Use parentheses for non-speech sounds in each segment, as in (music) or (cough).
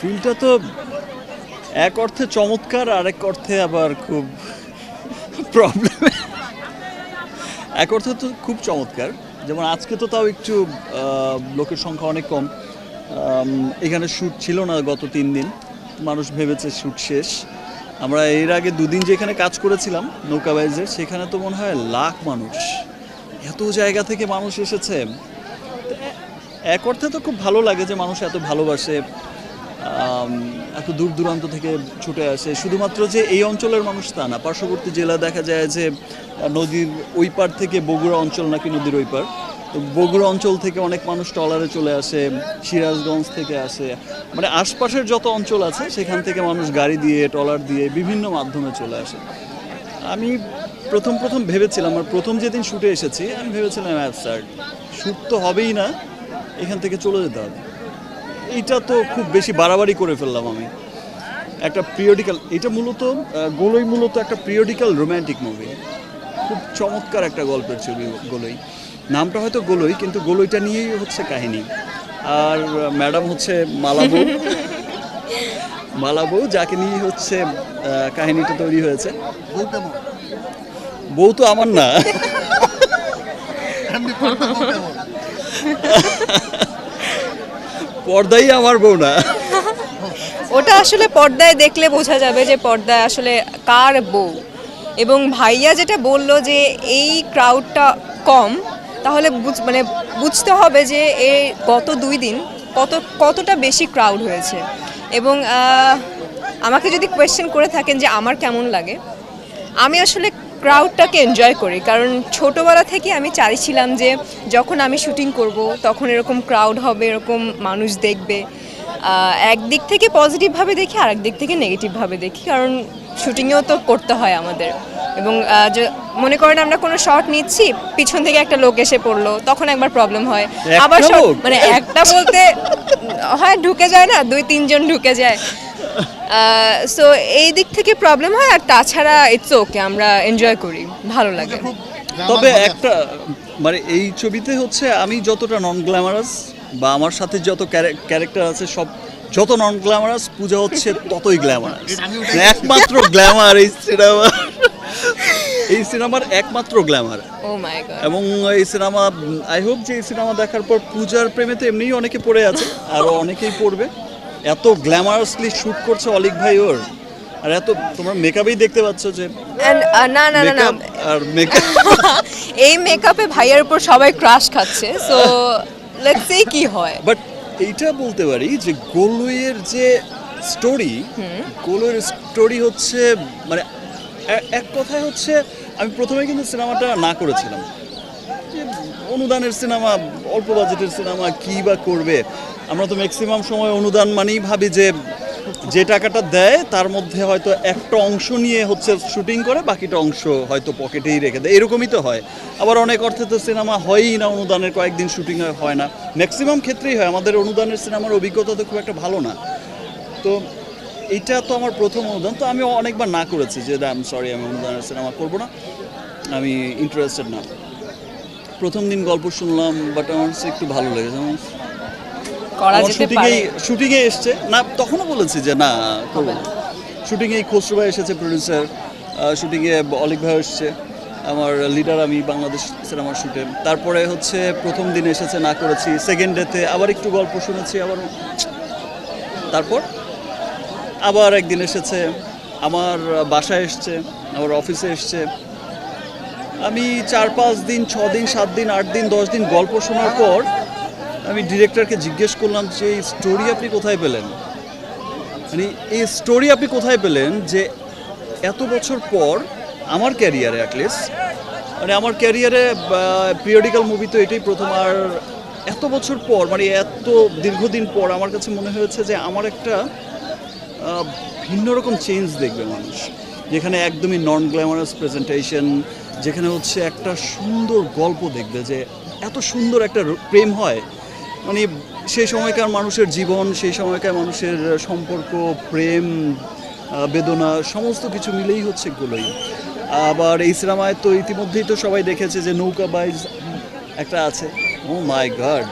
ফিল্মটা তো এক অর্থে চমৎকার, আরেক অর্থে আবার খুব প্রবলেম এক অর্থে তো খুব চমৎকার। যেমন আজকে তো তাও একটু লোকের সংখ্যা অনেক কম। এখানে শ্যুট ছিল না গত তিন দিন। মানুষ ভেবেছে শ্যুট শেষ। আমরা এর আগে দুদিন যেখানে কাজ করেছিলাম নৌকাবাইজের সেখানে তো মনে হয় লাখ মানুষ। এত জায়গা থেকে মানুষ এসেছে। এক অর্থে তো খুব ভালো লাগে যে মানুষ এত ভালোবাসে। এত দূর দূরান্ত থেকে ছুটে আসে। শুধুমাত্র যে এই অঞ্চলের মানুষ তা না, পার্শ্ববর্তী জেলা দেখা যায় যে নদীর ওই পার থেকে বগুড়া অঞ্চল নাকি নদীর ওই পার তো বগুড়া অঞ্চল থেকে অনেক মানুষ ট্রলারে চলে আসে, সিরাজগঞ্জ থেকে আসে। মানে আশপাশের যত অঞ্চল আছে, সেখান থেকে মানুষ গাড়ি দিয়ে, ট্রলার দিয়ে বিভিন্ন মাধ্যমে চলে আসে। আমি প্রথম প্রথম ভেবেছিলাম আমার প্রথম যেদিন শুটে এসেছি, আমি ভেবেছিলাম অ্যাপ স্যার শ্যুট তো হবেই না, এখান থেকে চলে যেতে হবে। এইটা তো খুব বেশি বাড়াবাড়ি করে ফেললাম আমি। একটা পিরিয়ডিক্যাল এটা মূলত গোলই মূলত একটা পিরিয়ডিক্যাল রোম্যান্টিক মুভি খুব চমৎকার একটা গল্পের ছবি গোলই। নামটা হয়তো গোলই কিন্তু গোলইটা নিয়েই হচ্ছে কাহিনী। আর ম্যাডাম হচ্ছে মালাবু (laughs) মালাবু যাকে নিয়ে হচ্ছে কাহিনীটা তৈরি হয়েছে। বউ তো আমার। না (laughs) (laughs) এমনি পর্দা বউ কেমন পর্দাই আমার বউ না। ওটা আসলে পর্দায় দেখলে বোঝা যাবে যে পর্দায় আসলে কার বউ। এবং ভাইয়া যেটা বলল যে এই ক্রাউডটা কম, তাহলে মানে বুঝতে হবে যে এই গত দুই দিন কত, কতটা বেশি ক্রাউড হয়েছে। এবং আমাকে যদি কোয়েশ্চেন করে থাকেন যে আমার কেমন লাগে, আমি আসলে ক্রাউডটাকে এনজয় করি। কারণ ছোটোবেলা থেকে আমি চাইছিলাম যে যখন আমি শুটিং করব তখন এরকম ক্রাউড হবে এরকম মানুষ দেখবে। একদিক থেকে পজিটিভভাবে দেখি আর একদিক থেকে নেগেটিভভাবে দেখি। কারণ শুটিংয়েও তো করতে হয় আমাদের। এবং মনে করেন আমরা কোনো শট নিচ্ছি পিছন থেকে একটা লোক এসে পড়ল তখন একবার প্রবলেম হয়। আবার মানে একটা বলতে হয় ঢুকে যায় না দুই তিনজন ঢুকে যায়। সো এই দিক থেকে প্রবলেম হয় আর তাছাড়া ইটস ওকে আমরা এনজয় করি ভালো লাগে। তবে একটা মানে এই ছবিতে হচ্ছে আমি যতটা নন গ্ল্যামারাস বা আমার সাথে যত ক্যারেক্টার আছে সব যত নন গ্ল্যামারাস পূজা হচ্ছে ততই গ্ল্যামারাস একমাত্র গ্ল্যামার এই সিনেমা এই সিনেমার একমাত্র গ্ল্যামার ও মাই গড এবং এই সিনেমা আই হোপ যে এই সিনেমা দেখার পর পূজার প্রেমে তো এমনিই অনেকে পড়ে আছে আরও অনেকেই পড়বে। এত গ্ল্যামারাসলি শ্যুট করছে অলিক ভাই ওর। আর এত তোমার মেকআপেই দেখতে পাচ্ছ যে না না না না। আর মেকআপ (laughs) এই মেকআপে ভাইয়ের উপর সবাই ক্রাশ খাচ্ছে সো লেটস সি কি হয়। বাট এইটা বলতে পারি যে গোলুইয়ের যে স্টোরি গোলুইয়ের স্টোরি হচ্ছে মানে এক কথায় হচ্ছে আমি প্রথমে কিন্তু সিনেমাটা না করেছিলাম। যে অনুদানের সিনেমা অল্প বাজেটের সিনেমা কি বা করবে? আমরা তো ম্যাক্সিমাম সময় অনুদান মানেই ভাবি যে যে টাকাটা দেয়, তার মধ্যে হয়তো একটা অংশ নিয়ে হচ্ছে শুটিং করে, বাকিটা অংশ হয়তো পকেটেই রেখে দেয়। এরকমই তো হয়। আবার অনেক অর্থে তো সিনেমা হয়ই না, অনুদানের কয়েকদিন শুটিং হয় না। ম্যাক্সিমাম ক্ষেত্রেই হয়। আমাদের অনুদানের সিনেমার অভিজ্ঞতা তো খুব একটা ভালো না। তো এইটা তো আমার প্রথম অনুদান। তো আমি অনেকবার না করেছি যে আই এম সরি আমি অনুদানের সিনেমা করব না। আমি ইন্টারেস্টেড না। প্রথম দিন গল্প শুনলাম বাট আমার একটু ভালো লেগেছে। করা যেতে পারে। শুটিংয়ে এসছে। না তখনও বলেছি যে না করব না। শুটিংয়ে খসরু ভাই এসেছে প্রডিউসার শুটিংয়ে অলিক ভাই এসছে আমার লিডার আমি বাংলাদেশ সিনেমার শুটে তারপরে হচ্ছে প্রথম দিন এসেছে না করেছি। সেকেন্ড ডেতে আবার একটু গল্প শুনেছি আবার তারপর আবার একদিন এসেছে আমার বাসায় এসছে আমার অফিসে এসছে। আমি চার পাঁচ দিন ছ দিন সাত দিন আট দিন দশ দিন গল্প শোনার পর আমি ডিরেক্টরকে জিজ্ঞেস করলাম যে, এই স্টোরি আপনি কোথায় পেলেন? মানে এই স্টোরি আপনি কোথায় পেলেন যে, এত বছর পর আমার ক্যারিয়ারে অ্যাটলিস্ট মানে আমার ক্যারিয়ারে পিরিয়ডিক্যাল মুভি তো এটাই প্রথম, আর এত বছর পর মানে এত দীর্ঘদিন পর আমার কাছে মনে হয়েছে যে, আমার একটা ভিন্ন রকম চেঞ্জ দেখবে মানুষ। যেখানে একদমই নন গ্ল্যামারাস প্রেজেন্টেশন যেখানে হচ্ছে একটা সুন্দর গল্প দেখবে যে, এত সুন্দর একটা প্রেম হয় মানে সেই সময়কার মানুষের জীবন, সেই সময়কার মানুষের সম্পর্ক, প্রেম বেদনা, সমস্ত কিছু মিলেই হচ্ছে গুলোই আবার এই সিনেমায় তো ইতিমধ্যেই তো সবাই দেখেছে যে নৌকা বাইজ একটা আছে। ও মাই গড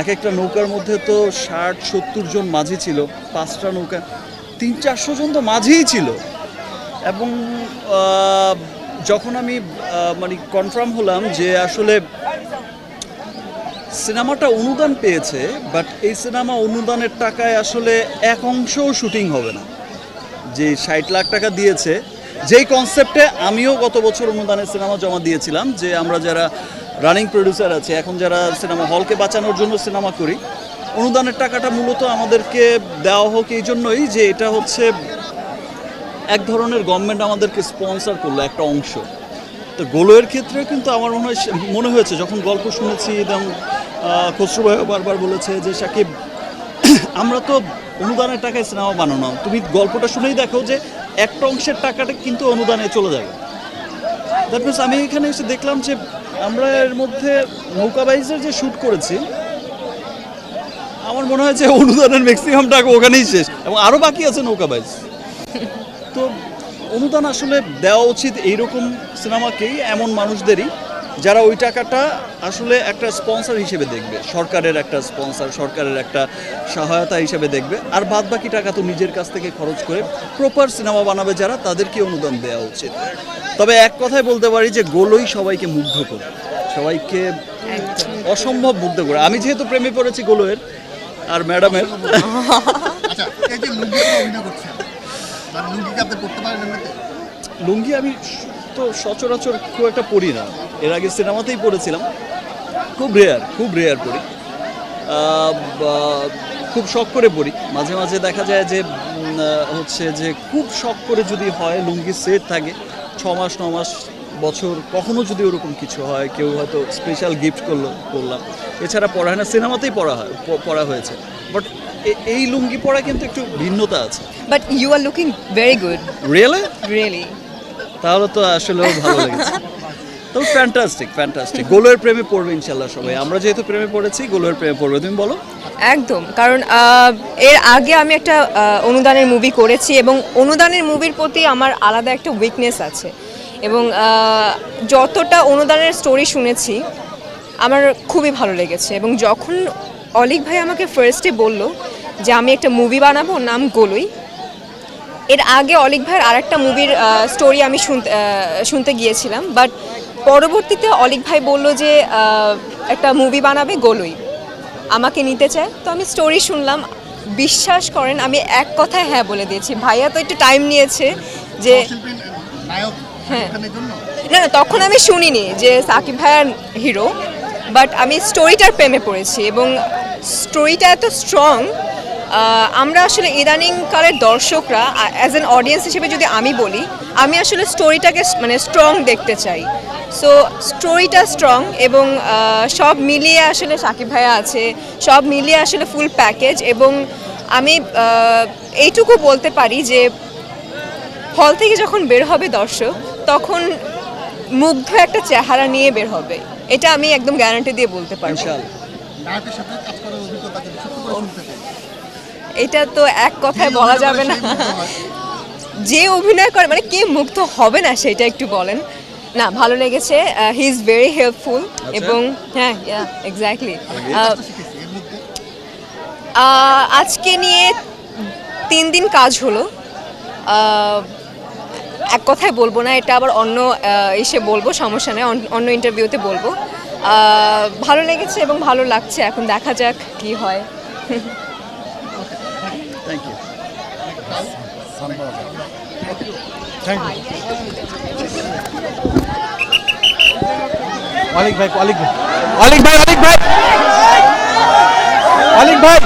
এক একটা নৌকার মধ্যে তো ষাট, সত্তর জন মাঝি ছিল, পাঁচটা নৌকা, তিন, চারশো জন তো মাঝিই ছিল। এবং যখন আমি মানে কনফার্ম হলাম যে আসলে সিনেমাটা অনুদান পেয়েছে বাট এই সিনেমা অনুদানের টাকায় আসলে এক অংশও শুটিং হবে না। যে ষাট লাখ টাকা দিয়েছে, যেই কনসেপ্টে আমিও গত বছর অনুদানের সিনেমা জমা দিয়েছিলাম, যে আমরা যারা রানিং প্রডিউসার আছে, এখন যারা সিনেমা হলকে বাঁচানোর জন্য সিনেমা করি, অনুদানের টাকাটা মূলত আমাদেরকে দেওয়া হোক এই জন্যই যে এটা হচ্ছে এক ধরনের গভর্নমেন্ট আমাদেরকে স্পন্সর করল একটা অংশ। তো গোলোয়ের ক্ষেত্রে কিন্তু আমার মনে হয় মনে হয়েছে, যখন গল্প শুনেছি এবং খসরু ভাই বারবার বলেছে যে, সাকিব, (clears throat) আমরা তো অনুদানের টাকায় সিনেমা বানানো। তুমি গল্পটা শুনেই দেখো যে, একটা অংশের টাকাটা কিন্তু অনুদানে চলে যাবে। দ্যাট মিনস আমি এখানে এসে দেখলাম যে, আমরা এর মধ্যে নৌকাবাইজের যে শ্যুট করেছি, আমার মনে হয় যে, অনুদানের ম্যাক্সিমাম টাকা ওখানেই শেষ এবং আরও বাকি আছে নৌকাবাইজ তো অনুদান আসলে দেওয়া উচিত এইরকম সিনেমাকেই, এমন মানুষদেরই, যারা ওই টাকাটা আসলে একটা স্পন্সর হিসেবে দেখবে। সরকারের একটা স্পন্সর, সরকারের একটা সহায়তা হিসেবে দেখবে। আর বাদ বাকি টাকা তো নিজের কাছ থেকে খরচ করে প্রপার সিনেমা বানাবে যারা, তাদেরকে অনুদান দেওয়া উচিত। তবে এক কথায় বলতে পারি যে গোলই সবাইকে মুগ্ধ করে। সবাইকে অসম্ভব মুগ্ধ করে। আমি যেহেতু প্রেমে পড়েছি গোলয়ের আর ম্যাডামের। আচ্ছা এই যে লুঙ্গি আমি তো সচরাচর খুব একটা পড়ি না। এর আগে সিনেমাতেই পড়েছিলাম। খুব রেয়ার খুব রেয়ার পড়ি খুব শখ করে পড়ি মাঝে মাঝে দেখা যায় যে হচ্ছে যে খুব শখ করে যদি হয়, লুঙ্গি সেট থাকে, ছ মাস, ন মাস, বছর, কখনো যদি ওরকম কিছু হয়, কেউ হয়তো স্পেশাল গিফট করল, করলাম। এছাড়া পড়া হয় না, সিনেমাতেই পড়া হয় পড়া হয়েছে। বাট এই লুঙ্গি পরা কিন্তু একটু ভিন্নতা আছে। But you are looking very good really really তাহলে তো আসলে ভালো লেগেছে। তো ফ্যান্টাস্টিক ফ্যান্টাস্টিক গোলের প্রেমে পড়বে ইনশাল্লাহ সবাই। আমরা যেহেতু প্রেমে পড়েছি গোলের প্রেমে পড়বে। তুমি বলো। একদম। কারণ এর আগে আমি একটা অনুদানের মুভি করেছি এবং অনুদানের মুভির প্রতি আমার আলাদা একটা উইকনেস আছে। এবং যতটা অনুদানের স্টোরি শুনেছি আমার খুবই ভালো লেগেছে। এবং যখন অলিক ভাই আমাকে ফার্স্টে বলল যে আমি একটা মুভি বানাবো নাম গোলই। এর আগে অলিক ভাইয়ের আরেকটা মুভির স্টোরি আমি শুনতে শুনতে গিয়েছিলাম বাট পরবর্তীতে অলিক ভাই বলল যে একটা মুভি বানাবে গোলই। আমাকে নিতে চায়। তো আমি স্টোরি শুনলাম। বিশ্বাস করেন আমি এক কথায় হ্যাঁ বলে দিয়েছি। ভাইয়া তো একটু টাইম নিয়েছে যে হ্যাঁ। না না তখন আমি শুনিনি যে সাকিব ভাইয়ার হিরো বাট আমি স্টোরিটার প্রেমে পড়েছি এবং স্টোরিটা এত স্ট্রং আমরা আসলে ইদানিং কালের দর্শকরা অ্যাজ অ্যান অডিয়েন্স হিসেবে যদি আমি বলি, আমি আসলে স্টোরিটাকে মানে স্ট্রং দেখতে চাই। সো স্টোরিটা স্ট্রং এবং সব মিলিয়ে আসলে সাকিব ভাইয়া আছে, সব মিলিয়ে আসলে ফুল প্যাকেজ এবং আমি এইটুকু বলতে পারি যে হল থেকে যখন বের হবে দর্শক, তখন মুগ্ধ একটা চেহারা নিয়ে বের হবে। এটা আমি একদম গ্যারান্টি দিয়ে বলতে পারব। এটা তো এক কথায় বলা যাবে না। যে অভিনয় করে মানে কে মুগ্ধ হবে না সেটা একটু বলেন। না ভালো লেগেছে। হি ইজ ভেরি হেল্পফুল এবং হ্যাঁ এক্স্যাক্টলি আজকে নিয়ে তিন দিন কাজ হলো। আহ, এক কথায় বলব না, এটা আবার অন্য এসে বলব, সমস্যা নেই, অন- অন্য ইন্টারভিউতে বলব। ভালো লেগেছে এবং ভালো লাগছে, এখন দেখা যাক কি হয়। অলিক ভাই অলিক ভাই অলিক ভাই অলিক ভাই অলিক ভাই